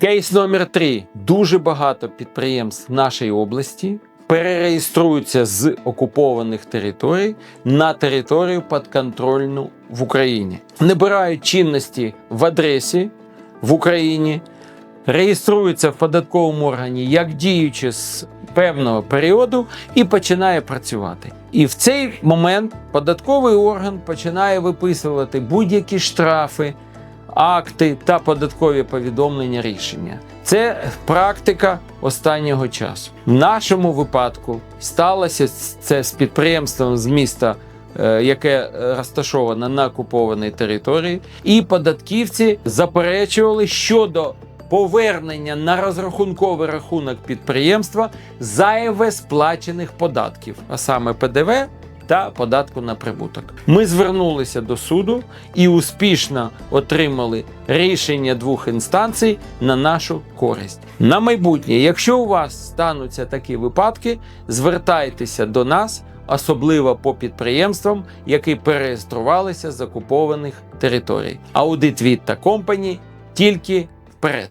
Кейс номер 3. Дуже багато підприємств в нашій області перереєструються з окупованих територій на територію підконтрольну в Україні. Набирають чинності в адресі в Україні, реєструються в податковому органі як діючи з певного періоду і починає працювати. І в цей момент податковий орган починає виписувати будь-які штрафи, акти та податкові повідомлення рішення. Це практика останнього часу. В нашому випадку сталося це з підприємством з міста. е, Яке розташоване на окупованій території, і податківці заперечували щодо повернення на розрахунковий рахунок підприємства зайве сплачених податків, а саме ПДВ та податку на прибуток. Ми звернулися до суду і успішно отримали рішення двох інстанцій на нашу користь. На майбутнє, якщо у вас стануться такі випадки, звертайтеся до нас. Особливо по підприємствам, які перереєструвалися з окупованих територій. Аудит від та компані тільки вперед.